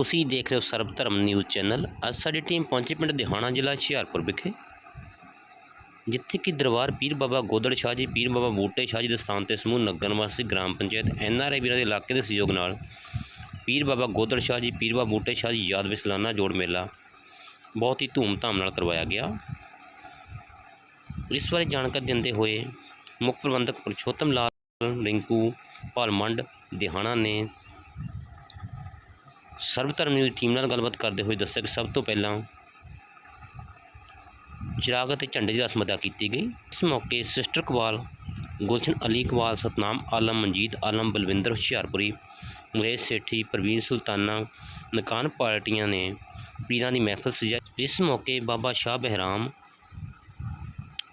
ਤੁਸੀਂ ਦੇਖ ਰਹੇ ਹੋ ਸਰਬ ਧਰਮ ਨਿਊਜ਼ ਚੈਨਲ। ਅੱਜ ਸਾਡੀ ਟੀਮ ਪਹੁੰਚੀ ਪਿੰਡ ਦਿਹਾਣਾ ਜ਼ਿਲ੍ਹਾ ਹੁਸ਼ਿਆਰਪੁਰ ਵਿਖੇ। ਜਿੱਥੇ ਕਿ ਦਰਬਾਰ ਪੀਰ ਬਾਬਾ ਗੋਦੜ ਸ਼ਾਹ ਜੀ, ਪੀਰ ਬਾਬਾ ਬੂਟੇ ਸ਼ਾਹ ਜੀ ਦੇ ਸਥਾਨ ਤੇ ਸਮੂਹ ਨਗਰ ਵਾਸੀ ਗ੍ਰਾਮ ਪੰਚਾਇਤ ਐਨ ਆਰ ਆਈ ਵੀਰਾਂ ਦੇ ਇਲਾਕੇ ਦੇ ਸਹਿਯੋਗ ਨਾਲ ਪੀਰ ਬਾਬਾ ਗੋਦੜ ਸ਼ਾਹ ਜੀ, ਪੀਰ ਬਾਬਾ ਬੂਟੇ ਸ਼ਾਹ ਜੀ ਯਾਦ ਵਿੱਚ ਸਾਲਾਨਾ ਜੋੜ ਮੇਲਾ ਬਹੁਤ ਹੀ ਧੂਮਧਾਮ ਨਾਲ ਕਰਵਾਇਆ ਗਿਆ। ਇਸ ਬਾਰੇ ਜਾਣਕਾਰੀ ਦਿੰਦੇ ਹੋਏ ਮੁੱਖ ਪ੍ਰਬੰਧਕ ਪੁਰਸ਼ੋਤਮ ਲਾਲ, ਰਿੰਕੂ ਭਾਲਮੰਡ ਦਿਹਾਣਾ ਨੇ ਸਰਬ ਧਰਮ ਨਿਊਜ਼ ਟੀਮ ਨਾਲ ਗੱਲਬਾਤ ਕਰਦੇ ਹੋਏ ਦੱਸਿਆ ਕਿ ਸਭ ਤੋਂ ਪਹਿਲਾਂ ਚਿਰਾਗ ਅਤੇ ਝੰਡੇ ਦੀ ਰਸਮ ਅਦਾ ਕੀਤੀ ਗਈ। ਇਸ ਮੌਕੇ ਸਿਸਟਰ ਕਵਾਲ ਗੁਲਸ਼ਨ ਅਲੀ ਕਵਾਲ ਸਤਨਾਮ ਆਲਮ, ਮਨਜੀਤ ਆਲਮ, ਬਲਵਿੰਦਰ ਹੁਸ਼ਿਆਰਪੁਰੀ, ਮਲੇਸ਼ ਸੇਠੀ, ਪ੍ਰਵੀਨ ਸੁਲਤਾਨਾ, ਨਕਾਨ ਪਾਰਟੀਆਂ ਨੇ ਪੀਰਾਂ ਦੀ ਮਹਿਫਲ ਸਜਾਈ। ਇਸ ਮੌਕੇ ਬਾਬਾ ਸ਼ਾਹ ਬਹਿਰਾਮ,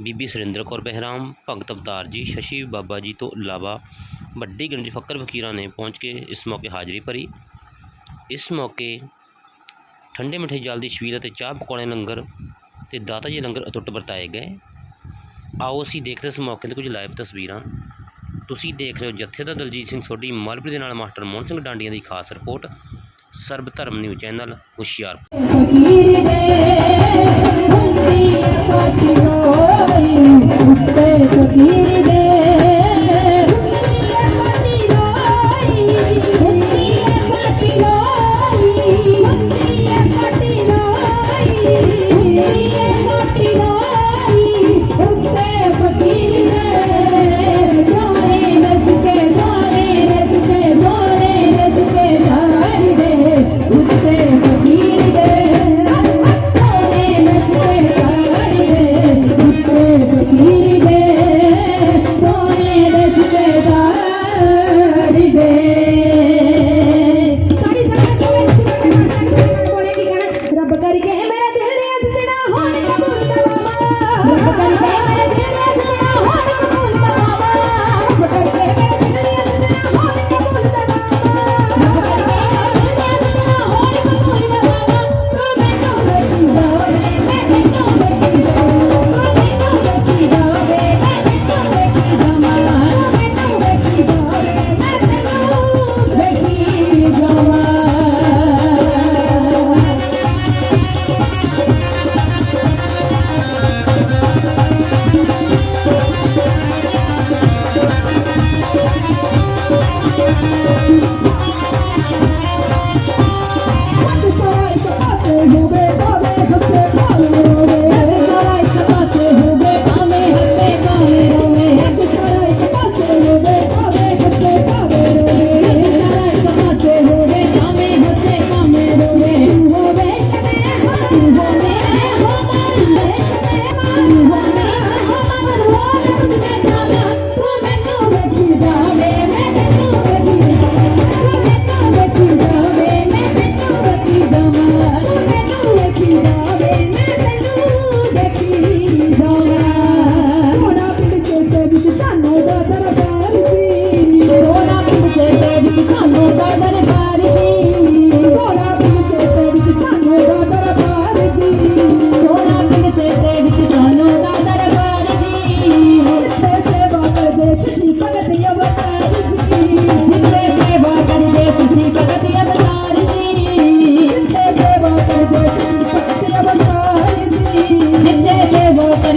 ਬੀਬੀ ਸੁਰਿੰਦਰ ਕੌਰ ਬਹਿਰਾਮ, ਭਗਤ ਅਵਤਾਰ ਜੀ, ਸ਼ਸ਼ੀ ਬਾਬਾ ਜੀ ਤੋਂ ਇਲਾਵਾ ਵੱਡੀ ਗਿਣਤੀ ਫੱਕਰ ਫਕੀਰਾਂ ਨੇ ਪਹੁੰਚ ਕੇ ਇਸ ਮੌਕੇ ਹਾਜ਼ਰੀ ਭਰੀ। ਇਸ ਮੌਕੇ ਠੰਡੇ ਮਿੱਠੇ ਜਲ ਦੀ ਛਬੀਲ ਅਤੇ ਚਾਹ ਪਕੌੜੇ ਲੰਗਰ ਤੇ ਦਾਤਾ ਜੀ ਲੰਗਰ ਅਟੁੱਟ ਵਰਤਾਏ ਗਏ। ਆਓ ਅਸੀਂ ਦੇਖਦੇ ਇਸ ਮੌਕੇ ਤੇ ਕੁਝ ਲਾਈਵ ਤਸਵੀਰਾਂ। ਤੁਸੀਂ ਦੇਖ ਰਹੇ ਹੋ ਜਥੇਦਾਰ ਦਲਜੀਤ ਸਿੰਘ ਸੋਢੀ ਮਲਪਰੀ ਦੇ ਨਾਲ ਮਾਸਟਰ ਮੋਹਨ ਸਿੰਘ ਡਾਂਡੀਆਂ ਦੀ ਖਾਸ ਰਿਪੋਰਟ, ਸਰਬ ਧਰਮ ਨਿਊਜ਼ ਚੈਨਲ ਹੁਸ਼ਿਆਰਪੁਰ। ਉੱਤੇ ਫਕੀਰ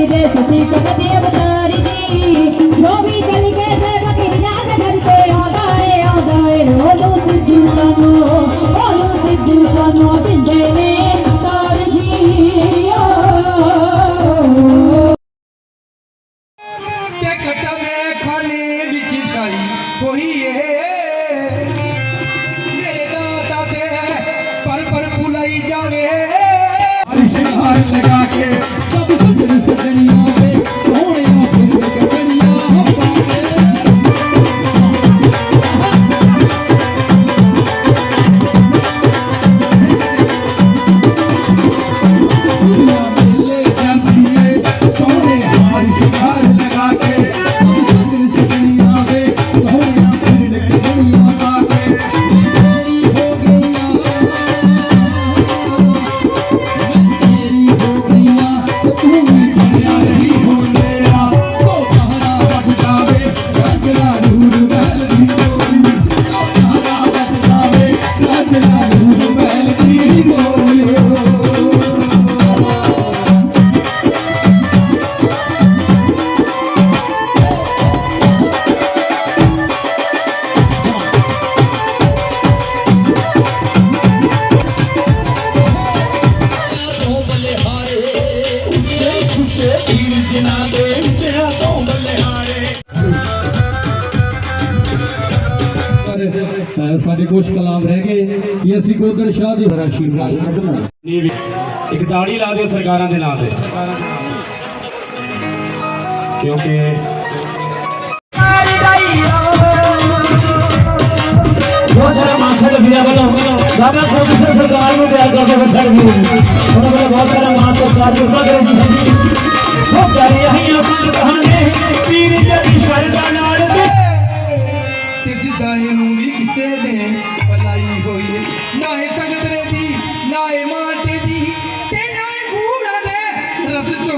ਸੇਵਾ ਕਰਦੇ ਸੀ ਭਗਤ ਅਵਤਾਰ ਜੀ। ਜੋ ਵੀ ਚਲ ਕੇ ਸੇਵਾ ਕੀ ਨਾਗ ਕਰਕੇ ਆਉਂਦਾ ਏ ਆਉਂਦਾ ਏ ਰੋਲੂ ਸਿੱਧੂ ਸਾਨੂੰ ਰੋਲੂ ਸਿੱਧੂ ਸਾਨੂੰ ਦਿੰਦੇ ਨੇ ਤਾਰ ਜੀ। ਓ ਤੇ ਘਟਾ ਮੈਂ ਖਾਨੇ ਵਿੱਚ ਛਾਈ, ਕੋਈ ਅਸੀਂ ਕੋਦਰ ਸ਼ਾਹ ਦੀ ਰਾਸ਼ੀ ਇੱਕ ਦਾੜੀ ਲਾ ਦਿਓ ਸਰਕਾਰਾਂ ਦੇ ਨਾਂ ਤੇ। ਕਿਉਂਕਿ ज़्यादा कॉम्पिटिशन सरकार में तैयार करके बैठा हुई है थोड़ा बड़ा बहुत सारा मान सरकार को सब चाहिए हमें अपने रहने पीर जन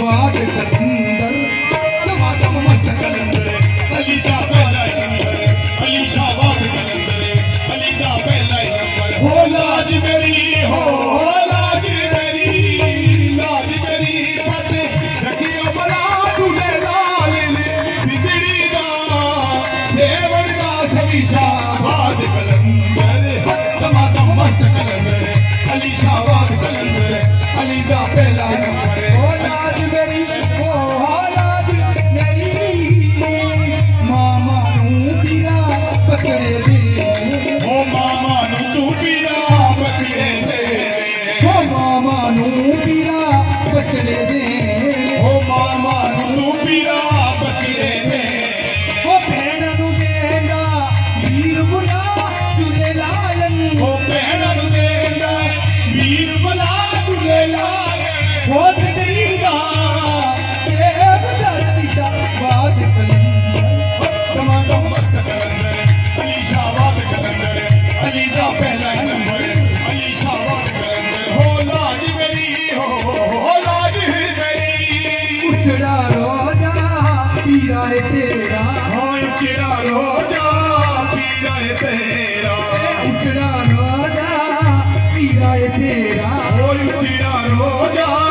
வாடு கந்தர். रोजा